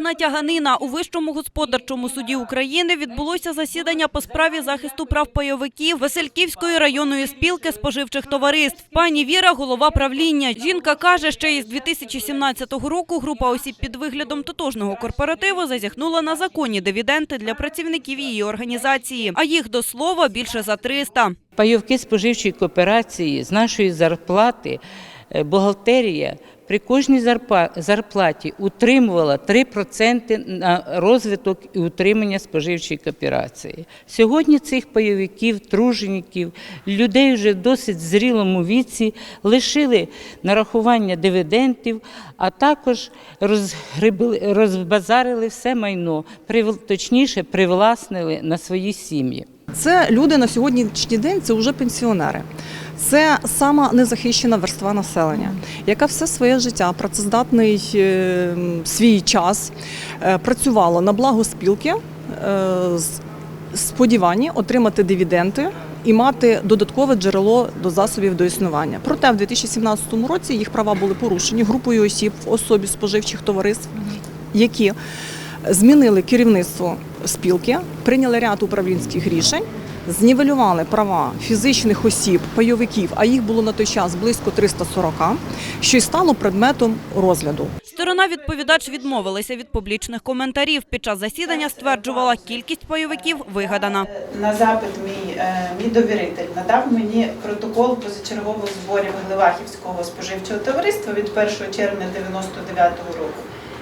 Кількарічна тяганина у Вищому господарчому суді України відбулося засідання по справі захисту прав пайовиків Васильківської районної спілки споживчих товариств. Пані Віра – голова правління. Жінка каже, що із 2017 року група осіб під виглядом тотожного корпоративу зазіхнула на законні дивіденди для працівників її організації, а їх до слова більше за 300. Пайовки споживчої кооперації з нашої зарплати е, бухгалтерія при кожній зарплаті утримувала 3% на розвиток і утримання споживчої кооперації. Сьогодні цих пайовиків, тружеників, людей вже в досить зрілому віці лишили нарахування дивідендів, а також розбазарили все майно, точніше привласнили на свої сім'ї. Це люди на сьогоднішній день це вже пенсіонери. Це сама незахищена верства населення, яка все своє життя, працездатний е, свій час е, працювала на благо спілки е, з сподіванні отримати дивіденди і мати додаткове джерело до засобів до існування. Проте в 2017 році їх права були порушені групою осіб в особі споживчих товариств, які змінили керівництво спілки, прийняли ряд управлінських рішень, знівелювали права фізичних осіб, пайовиків, а їх було на той час близько 340, що й стало предметом розгляду. Сторона відповідач відмовилася від публічних коментарів. Під час засідання стверджувала, кількість пайовиків вигадана. На запит мій, е, мій довіритель надав мені протокол позачергових зборів Гливахівського споживчого товариства від 1 червня 99 року,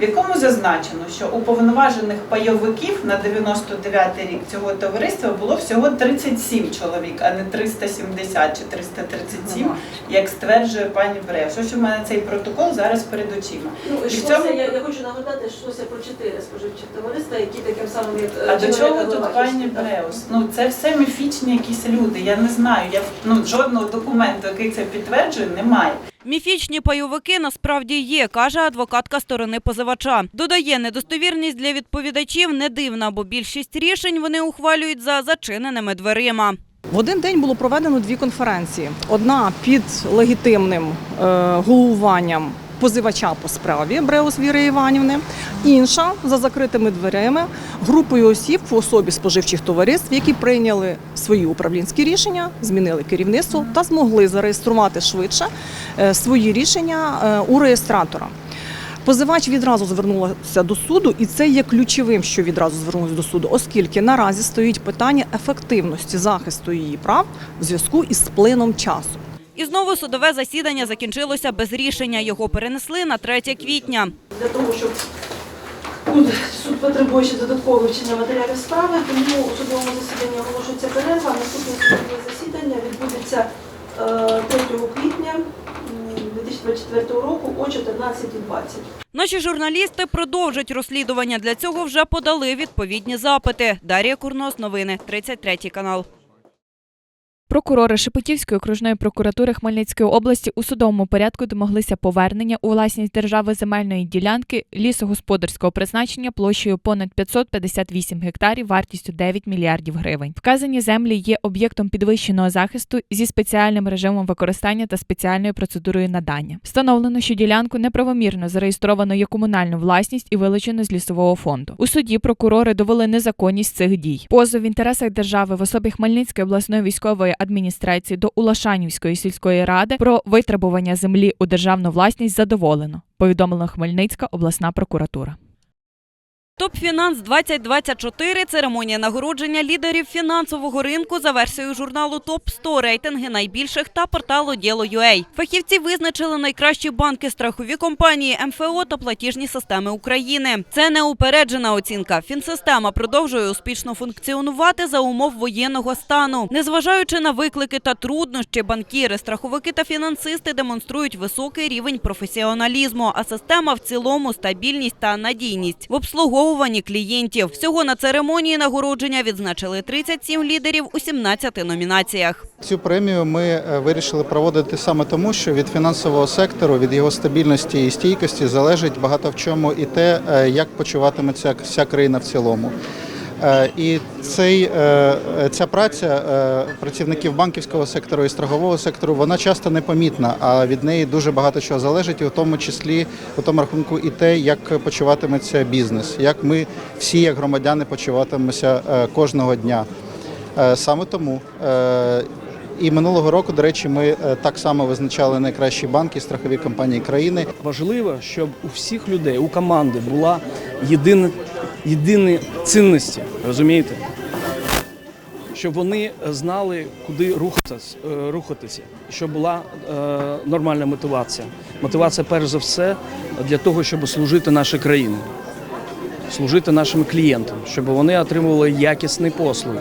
в якому зазначено, що уповноважених пайовиків на 99 рік цього товариства було всього 37 чоловік, а не 370 чи 337, як стверджує пані Бреш. Ось у мене цей протокол зараз перед очима. Ну, І в йшлося, цьому- я, я хочу нагадати, що йшлося про чотири споживчих товариства, які таким самим як А е, до чинили чого тут пані. Бреус? Ну це все міфічні якісь люди. Я не знаю. Я ну жодного документу, який це підтверджує, немає. Міфічні пайовики насправді є, каже адвокатка сторони позивача. Додає, недостовірність для відповідачів не дивна, бо більшість рішень вони ухвалюють за зачиненими дверима. В один день було проведено дві конференції: одна під легітимним е, головуванням позивача по справі Бреус Віри Іванівни, інша за закритими дверима групою осіб в особі споживчих товариств, які прийняли свої управлінські рішення, змінили керівництво та змогли зареєструвати швидше е, свої рішення е, у реєстратора. Позивач відразу звернулася до суду, і це є ключовим, що відразу звернулася до суду, оскільки наразі стоїть питання ефективності захисту її прав в зв'язку із плином часу. І знову судове засідання закінчилося без рішення. Його перенесли на 3 квітня. Для того, щоб суд потребує ще додаткового вчення матеріалів справи, тому у судовому засіданні оголошується перерва. Наступне судове засідання відбудеться е, 3 квітня м, 2024 року о 14.20. Наші журналісти продовжать розслідування. Для цього вже подали відповідні запити. Дар'я Курнос, новини, 33 канал. Прокурори Шепетівської окружної прокуратури Хмельницької області у судовому порядку домоглися повернення у власність держави земельної ділянки лісогосподарського призначення площею понад 558 гектарів вартістю 9 мільярдів гривень. Вказані землі є об'єктом підвищеного захисту зі спеціальним режимом використання та спеціальною процедурою надання. Встановлено, що ділянку неправомірно зареєстровано як комунальну власність і вилучено з лісового фонду. У суді прокурори довели незаконність цих дій. Позов в інтересах держави в особі Хмельницької обласної військової адміністрації до Улашанівської сільської ради про витребування землі у державну власність задоволено. Повідомила Хмельницька обласна прокуратура. Топ-фінанс 2024 – церемонія нагородження лідерів фінансового ринку за версією журналу ТОП-100 рейтинги найбільших та порталу Діло.UA. Фахівці визначили найкращі банки, страхові компанії, МФО та платіжні системи України. Це неупереджена оцінка. Фінсистема продовжує успішно функціонувати за умов воєнного стану. Незважаючи на виклики та труднощі, банкіри, страховики та фінансисти демонструють високий рівень професіоналізму, а система в цілому стабільність та надійність в обслуговуванні клієнтів. Всього на церемонії нагородження відзначили 37 лідерів у 17 номінаціях. Цю премію ми е, вирішили проводити саме тому, що від фінансового сектору, від його стабільності і стійкості залежить багато в чому і те, е, як почуватиметься вся країна в цілому. Е, І цей, е, е, ця праця працівників банківського сектору і страхового сектору вона часто непомітна, а від неї дуже багато чого залежить, і у тому числі у тому рахунку і те, як почуватиметься бізнес, як ми всі, як громадяни, почуватимемося кожного дня. Саме тому і минулого року, до речі, ми так само визначали найкращі банки страхові компанії країни. Важливо, щоб у всіх людей, у команди була єдина, єдині цінності, розумієте? Щоб вони знали, куди е, рухатися, щоб була е, нормальна мотивація. Мотивація, перш за все, для того, щоб служити нашій країні, служити нашим клієнтам, щоб вони отримували якісні послуги,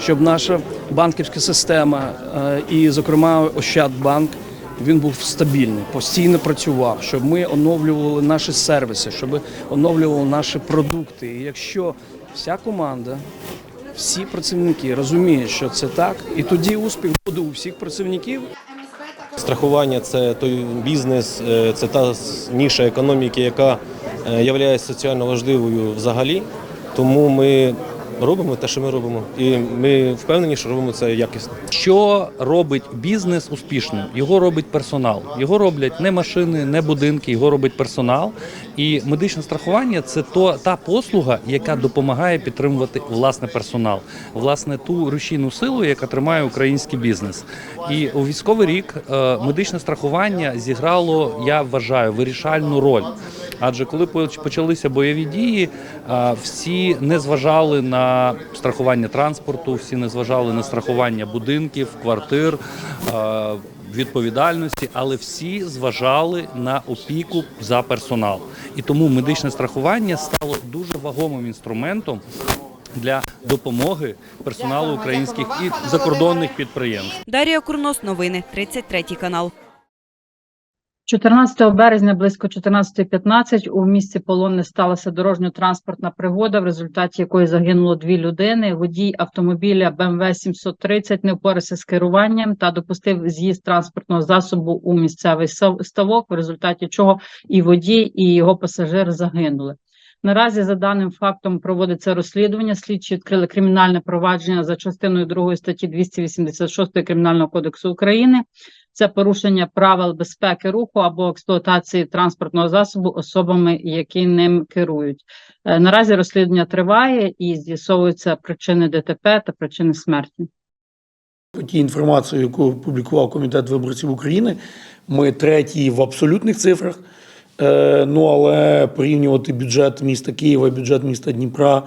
щоб наша банківська система е, і, зокрема, Ощадбанк він був стабільний, постійно працював, щоб ми оновлювали наші сервіси, щоб оновлювали наші продукти. І якщо вся команда, всі працівники розуміють, що це так, і тоді успіх буде у всіх працівників. Страхування це той бізнес, е, це та ніша економіки, яка є соціально важливою взагалі. Тому ми робимо те, що ми робимо, і ми впевнені, що робимо це якісно. Що робить бізнес успішним? Його робить персонал. Його роблять не машини, не будинки, його робить персонал. І медичне страхування це то та послуга, яка допомагає підтримувати власне персонал, власне ту рушійну силу, яка тримає український бізнес. І у військовий рік е, медичне страхування зіграло, я вважаю, вирішальну роль. Адже коли почалися бойові дії, всі не зважали на страхування транспорту, всі не зважали на страхування будинків, квартир, відповідальності, але всі зважали на опіку за персонал. І тому медичне страхування стало дуже вагомим інструментом для допомоги персоналу українських і закордонних підприємств. Дар'я Курнос, новини, 33 канал. 14 березня близько 14.15 у місті Полонне сталася дорожньо-транспортна пригода, в результаті якої загинуло дві людини. Водій автомобіля БМВ 730 не впорався з керуванням та допустив з'їзд транспортного засобу у місцевий ставок, в результаті чого і водій, і його пасажир загинули. Наразі за даним фактом проводиться розслідування. Слідчі відкрили кримінальне провадження за частиною 2 статті 286 Кримінального кодексу України. Це порушення правил безпеки руху або експлуатації транспортного засобу особами, які ним керують. Е, Наразі розслідування триває і з'ясовуються причини ДТП та причини смерті. По тій інформації, яку публікував Комітет виборців України, ми треті в абсолютних цифрах. Е, Ну але порівнювати бюджет міста Києва бюджет міста Дніпра,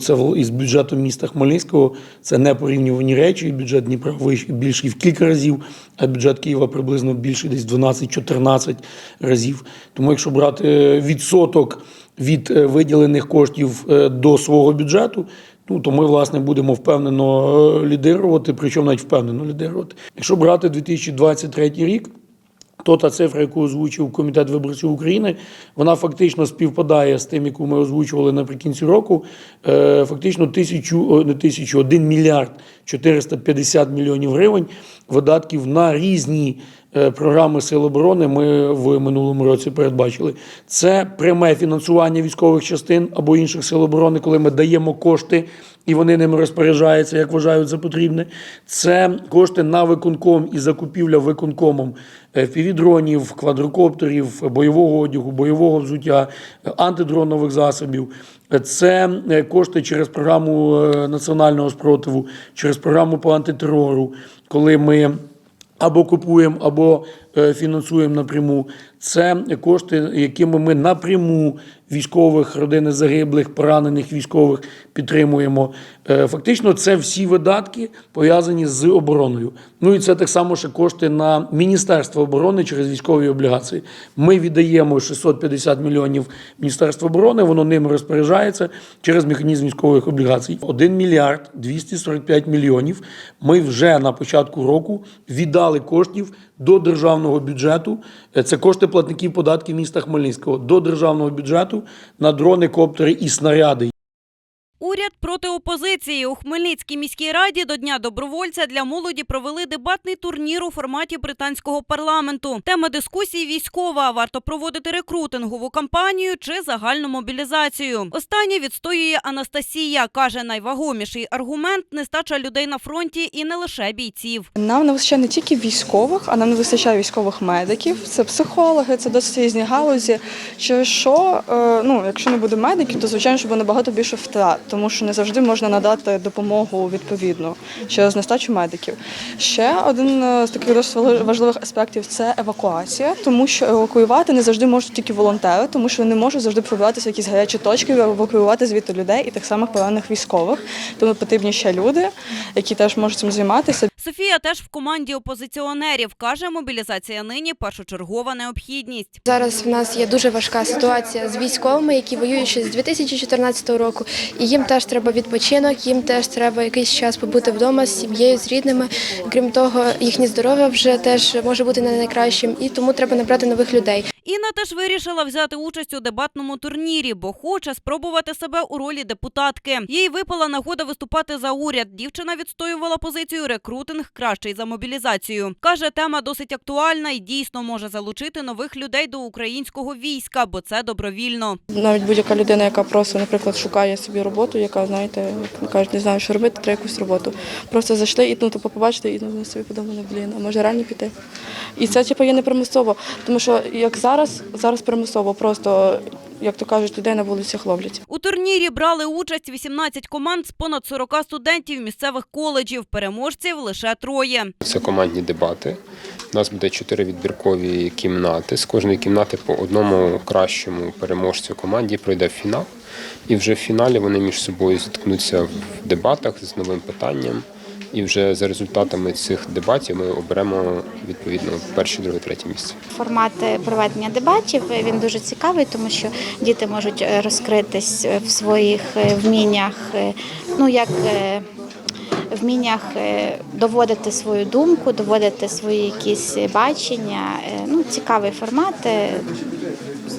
це із бюджетом міста Хмельницького, це не порівнювані речі. Бюджет Дніпра більший в кілька разів, а бюджет Києва приблизно більший десь 12-14 разів. Тому якщо брати е, відсоток від е, виділених коштів е, до свого бюджету, Ну, то ми, власне, будемо впевнено лідирувати, причому навіть впевнено лідирувати. Якщо брати 2023 рік, то та цифра, яку озвучив Комітет виборців України, вона фактично співпадає з тим, яку ми озвучували наприкінці року. Е, Фактично тисячу, не тисячу, один мільярд 450 мільйонів гривень видатків на різні програми Сил оборони ми в минулому році передбачили. Це пряме фінансування військових частин або інших сил оборони, коли ми даємо кошти і вони ними розпоряджаються, як вважають за потрібне. Це кошти на виконком і закупівля виконкомом півдронів, квадрокоптерів, бойового одягу, бойового взуття, е, антидронових засобів. Це е, кошти через програму е, національного спротиву, через програму по антитерору, коли ми або купуємо, або е, фінансуємо напряму. Це кошти, якими ми напряму військових, родини загиблих, поранених військових підтримуємо. Е, Фактично, це всі видатки пов'язані з обороною. Ну і це так само ще кошти на Міністерство оборони через військові облігації. Ми віддаємо 650 мільйонів Міністерства оборони, воно ними розпоряджається через механізм військових облігацій. 1 мільярд 245 мільйонів. Ми вже на початку року віддали коштів до державного бюджету. Е, Це кошти платників податків міста Хмельницького до державного бюджету на дрони, коптери і снаряди. Уряд проти опозиції у Хмельницькій міській раді до Дня добровольця для молоді провели дебатний турнір у форматі британського парламенту. Тема дискусії військова: варто проводити рекрутингову кампанію чи загальну мобілізацію. Останнє відстоює Анастасія. каже, найвагоміший аргумент нестача людей на фронті і не лише бійців. Нам не вистачає не тільки військових, а нам не вистачає військових медиків. Це психологи, це досить різні галузі. Через що, е, ну, якщо не буде медиків, то звичайно, що буде набагато більше втрат, тому що не завжди можна надати допомогу відповідно через нестачу медиків. Ще один е, з таких досить важливих аспектів це евакуація, тому що евакуювати не завжди можуть тільки волонтери, тому що вони можуть завжди пробиватися в якісь гарячі точки, евакуювати звідти людей і так само поранених військових. Тому потрібні ще люди, які теж можуть цим займатися. Софія теж в команді опозиціонерів каже, мобілізація нині першочергова необхідність. Зараз в нас є дуже важка ситуація з військовими, які воюють ще з 2014 року. І їм теж треба відпочинок, їм теж треба якийсь час побути вдома з сім'єю, з рідними. Крім того, їхнє здоров'я вже теж може бути не найкращим, і тому треба набрати нових людей. Інна теж вирішила взяти участь у дебатному турнірі, бо хоче спробувати себе у ролі депутатки. Їй випала нагода виступати за уряд. Дівчина відстоювала позицію рекрутинг кращий за мобілізацію. Каже, тема досить актуальна і дійсно може залучити нових людей до українського війська, бо це добровільно. Навіть будь-яка людина, яка просто, наприклад, шукає собі роботу, яка, знаєте, кажуть, не знаю, що робити, треба якусь роботу. Просто зайшли і ну, типу, побачили, і ну, собі подумали, блін, а може реально піти. І це типу, є не примусово, тому що як зараз, зараз примусово, просто, як то кажуть, людей на вулицях ловлять. У турнірі брали участь 18 команд з понад 40 студентів місцевих коледжів. Переможців лише троє. Це командні дебати. У нас буде чотири відбіркові кімнати. З кожної кімнати по одному кращому переможцю команді пройде в фінал. І вже в фіналі вони між собою зіткнуться в дебатах з новим питанням. І вже за результатами цих дебатів ми оберемо відповідно перше, друге, третє місце. Формат е, проведення дебатів е, він дуже цікавий, тому що діти можуть е, розкритись в своїх вміннях, ну як вміннях доводити свою думку, доводити свої якісь бачення. Ну, цікавий формат.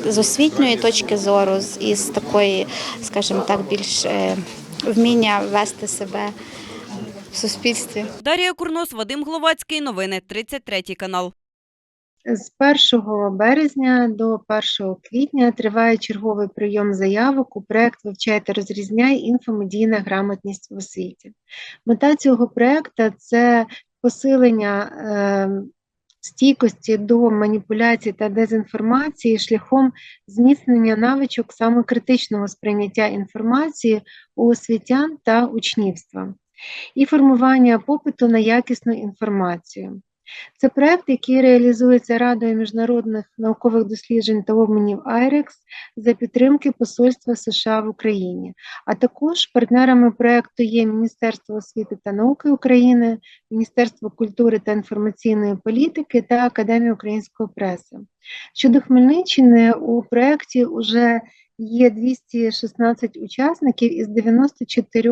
З освітньої точки зору, із такої, скажімо так, більш вміння вести себе в суспільстві. Дар'я Курнос, Вадим Гловацький. Новини 33 канал. З 1 березня до 1 квітня триває черговий прийом заявок у проект «Вивчай та розрізняй. Інфомедійна грамотність в освіті». Мета цього проекту – це посилення е, стійкості до маніпуляцій та дезінформації шляхом зміцнення навичок самокритичного сприйняття інформації у освітян та учнівства і формування попиту на якісну інформацію. Це проект, який реалізується Радою міжнародних наукових досліджень та обмінів IREX за підтримки Посольства США в Україні. А також партнерами проекту є Міністерство освіти та науки України, Міністерство культури та інформаційної політики та Академія української преси. Щодо Хмельниччини, у проєкті вже є 216 учасників із 94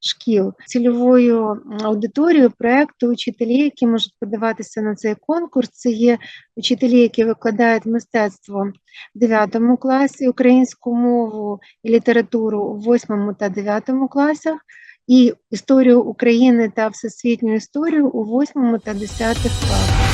шкіл. Цільовою аудиторією проекту учителі, які можуть подаватися на цей конкурс, це є учителі, які викладають мистецтво в 9 класі, українську мову і літературу у 8 та 9 класах, і історію України та всесвітню історію у 8 та 10 класах.